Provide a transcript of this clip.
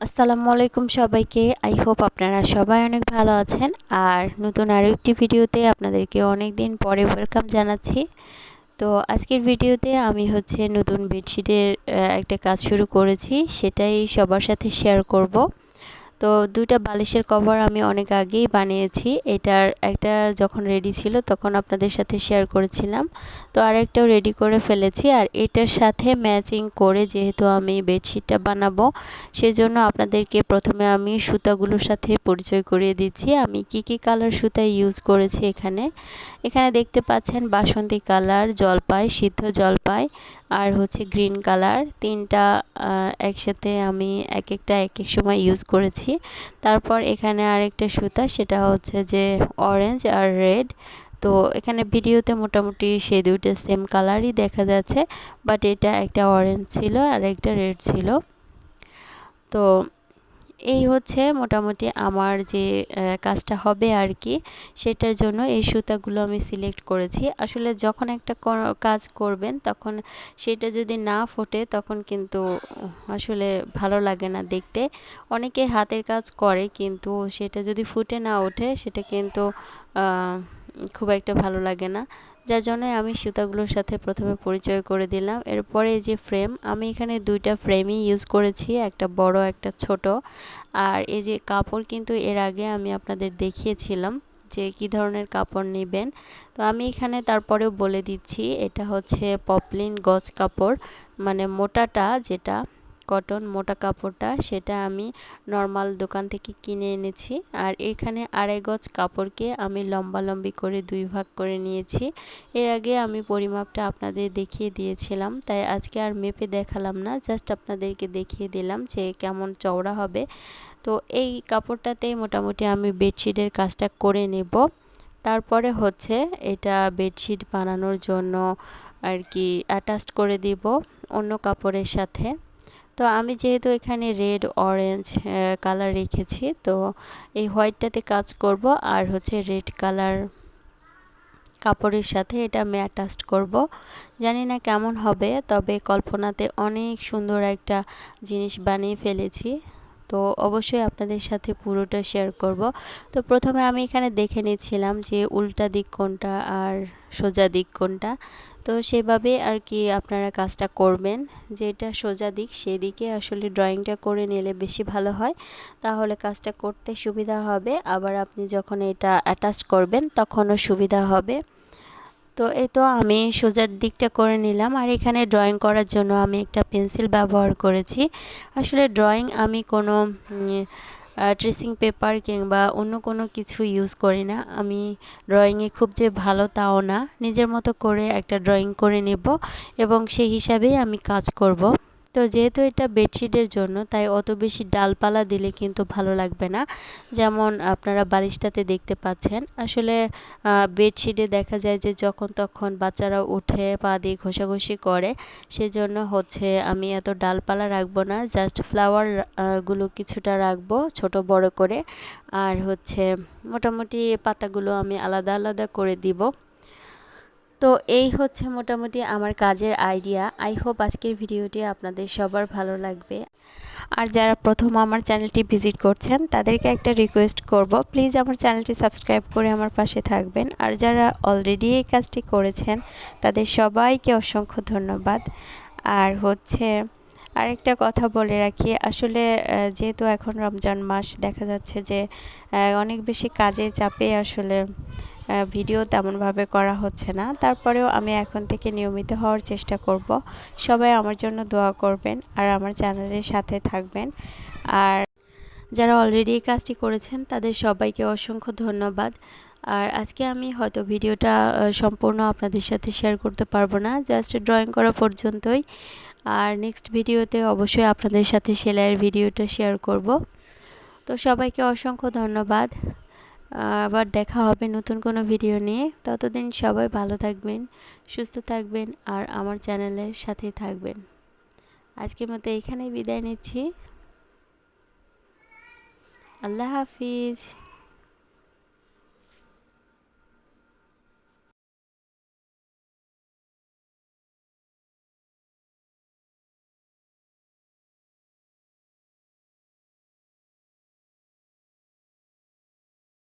আসসালামু আলাইকুম সবাইকে। আই হোপ আপনারা সবাই অনেক ভালো আছেন। আর নতুন আরও একটি ভিডিওতে আপনাদেরকে অনেক দিন পরে ওয়েলকাম জানাচ্ছি। তো আজকের ভিডিওতে আমি হচ্ছে নতুন বেডশিটের একটা কাজ শুরু করেছি। সেটাই সবার সাথে শেয়ার করব। তো দুইটা বালিশের কভার আমি অনেক আগেই বানিয়েছি। এটার একটা যখন রেডি ছিল তখন আপনাদের সাথে শেয়ার করেছিলাম। তো আরেকটাও রেডি করে ফেলেছি আর এটার সাথে ম্যাচিং করে যেহেতু আমি বেডশিটটা বানাবো, সেজন্য আপনাদেরকে প্রথমে আমি সুতাগুলোর সাথে পরিচয় করিয়ে দিচ্ছি। আমি কি কি কালার সুতা ইউজ করেছি এখানে? এখানে দেখতে পাচ্ছেন বাসন্তী কালার জলপাই, সিদ্ধ জলপাই আর হচ্ছে গ্রিন কালার তিনটা একসাথে আমি এক একটা এক এক সময় ইউজ করেছি। তারপর এখানে আরেকটা সুতা, সেটা হচ্ছে যে অরেঞ্জ আর রেড তো এখানে ভিডিওতে মোটামুটি সেই দুইটা সেম কালারই দেখা যাচ্ছে বাট এটা একটা অরেঞ্জ ছিল আর একটা রেড ছিল। তো এই হচ্ছে মোটামুটি আমার যে কাজটা হবে আর কি, সেটার জন্য এই সুতাগুলো আমি সিলেক্ট করেছি। আসলে যখন একটা কাজ করবেন তখন সেটা যদি না ফোটে তখন কিন্তু আসলে ভালো লাগে না দেখতে। অনেকে হাতের কাজ করে কিন্তু সেটা যদি ফুটে না ওঠে সেটা কিন্তু খুব একটা ভালো লাগে না। যার জন্য আমি সুতাগুলোর সাথে প্রথমে পরিচয় করে দিলাম। এরপরে যে ফ্রেম আমি এখানে দুইটা ফ্রেমই ইউজ করেছি, একটা বড়, একটা ছোট। আর এই যে কাপড় কিন্তু এর আগে আমি আপনাদের দেখিয়েছিলাম যে কি ধরনের কাপড় নেবেন। তো আমি এখানে তারপরেও বলে দিচ্ছি, এটা হচ্ছে পপলিন গজ কাপড় মানে মোটাটা যেটা কটন মোটা কাপড়টা সেটা আমি নর্মাল দোকান থেকে কিনে এনেছি। আর এখানে আড়াই গজ কাপড়কে আমি লম্বা লম্বি করে দুই ভাগ করে নিয়েছি। এর আগে আমি পরিমাপটা আপনাদের দেখিয়ে দিয়েছিলাম, তাই আজকে আর মেপে দেখালাম না, জাস্ট আপনাদেরকে দেখিয়ে দিলাম যে কেমন চওড়া হবে। তো এই কাপড়টাতেই মোটামুটি আমি বেডশিটের কাজটা করে নেব। তারপরে হচ্ছে এটা বেডশিট বানানোর জন্য আর কি অ্যাটাচড করে দিব অন্য কাপড়ের সাথে। তো আমি যেহেতু এখানে রেড অরেঞ্জ কালার রেখেছি, তো এই হোয়াইটটাতে কাজ করব আর হচ্ছে রেড কালার কাপড়ের সাথে এটা আমি অ্যাটাচড করব। জানি না কেমন হবে, তবে কল্পনাতে অনেক সুন্দর একটা জিনিস বানিয়ে ফেলেছি। তো অবশ্যই আপনাদের সাথে পুরোটা শেয়ার করব। তো প্রথমে আমি এখানে দেখে নিয়েছিলাম যে উল্টা দিক কোনটা আর সোজা দিক কোনটা? তো সেভাবে আর কি আপনারা কাজটা করবেন। যেটা সোজা দিক সেদিকে আসলে ড্রয়িংটা করে নিলে বেশি ভালো হয়। তাহলে কাজটা করতে সুবিধা হবে। আবার আপনি যখন এটা অ্যাটাচ করবেন তখনও সুবিধা হবে। তো এই তো আমি সোজার দিকটা করে নিলাম। আর এখানে ড্রয়িং করার জন্য আমি একটা পেন্সিল ব্যবহার করেছি। আসলে ড্রয়িং আমি কোনো ট্রেসিং পেপার কিংবা অন্য কোনো কিছু ইউজ করি না। আমি ড্রয়িংয়ে খুব যে ভালো তাও না। নিজের মতো করে একটা ড্রয়িং করে নেব এবং সেই হিসাবেই আমি কাজ করব। তো যেহেতু এটা বেডশিটের জন্য, তাই অত বেশি ডালপালা দিলে কিন্তু ভালো লাগবে না। যেমন আপনারা বালিশটাতে দেখতে পাচ্ছেন। আসলে বেডশিটে দেখা যায় যে যখন তখন বাচ্চারা উঠে পা দিয়ে ঘষাঘষি করে, সেজন্য হচ্ছে আমি এত ডালপালা রাখব না, জাস্ট ফ্লাওয়ারগুলো কিছুটা রাখব ছোট বড় করে। আর হচ্ছে মোটামুটি পাতাগুলো আমি আলাদা আলাদা করে দিব। তো এই হচ্ছে মোটামুটি আমার কাজের আইডিয়া। আই হোপ আজকের ভিডিওটি আপনাদের সবার ভালো লাগবে। আর যারা প্রথম আমার চ্যানেলটি ভিজিট করছেন, তাদেরকে একটা রিকোয়েস্ট করব প্লিজ আমার চ্যানেলটি সাবস্ক্রাইব করে আমার পাশে থাকবেন। আর যারা অলরেডি এই কাজটি করেছেন, তাদের সবাইকে অসংখ্য ধন্যবাদ। আর হচ্ছে আরেকটা কথা বলে রাখি। আসলে যেহেতু এখন রমজান মাস, দেখা যাচ্ছে যে অনেক বেশি কাজে চাপে আসলে ভিডিও তেমনভাবে করা হচ্ছে না। তারপরেও আমি এখন থেকে নিয়মিত হওয়ার চেষ্টা করব। সবাই আমার জন্য দোয়া করবেন আর আমার চ্যানেলের সাথে থাকবেন। আর যারা অলরেডি এই কাজটি করেছেন, তাদের সবাইকে অসংখ্য ধন্যবাদ। আর আজকে আমি হয়তো ভিডিওটা সম্পূর্ণ আপনাদের সাথে শেয়ার করতে পারব না জাস্ট ড্রয়িং করা পর্যন্তই। আর নেক্সট ভিডিওতে অবশ্যই আপনাদের সাথে সেলাইয়ের ভিডিওটা শেয়ার করব। তো সবাইকে অসংখ্য ধন্যবাদ। আবার দেখা হবে নতুন কোনো ভিডিও নিয়ে। ততদিন সবাই ভালো থাকবেন, সুস্থ থাকবেন, আর আমার চ্যানেলের সাথেই থাকবেন। আজকের মতো এইখানেই বিদায় নিচ্ছি। আল্লাহ হাফিজ।